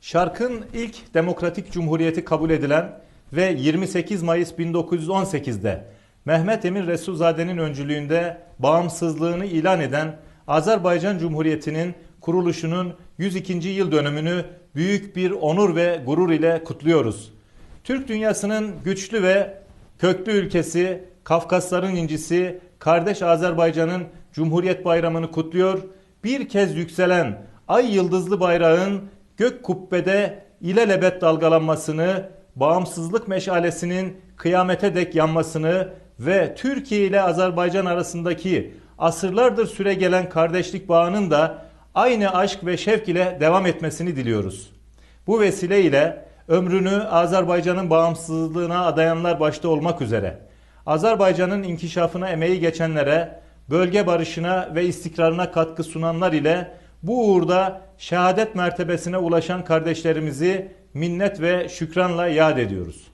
Şarkın ilk demokratik cumhuriyeti kabul edilen ve 28 Mayıs 1918'de Mehmet Emin Resulzade'nin öncülüğünde bağımsızlığını ilan eden Azerbaycan Cumhuriyeti'nin kuruluşunun 102. yıl dönümünü büyük bir onur ve gurur ile kutluyoruz. Türk dünyasının güçlü ve köklü ülkesi, Kafkasların incisi, kardeş Azerbaycan'ın Cumhuriyet Bayramı'nı kutluyor. Bir kez yükselen ay yıldızlı bayrağın gök kubbede ilelebet dalgalanmasını, bağımsızlık meşalesinin kıyamete dek yanmasını ve Türkiye ile Azerbaycan arasındaki asırlardır süre gelen kardeşlik bağının da aynı aşk ve şevk ile devam etmesini diliyoruz. Bu vesileyle ömrünü Azerbaycan'ın bağımsızlığına adayanlar başta olmak üzere Azerbaycan'ın inkişafına emeği geçenlere, bölge barışına ve istikrarına katkı sunanlar ile bu uğurda şehadet mertebesine ulaşan kardeşlerimizi minnet ve şükranla yad ediyoruz.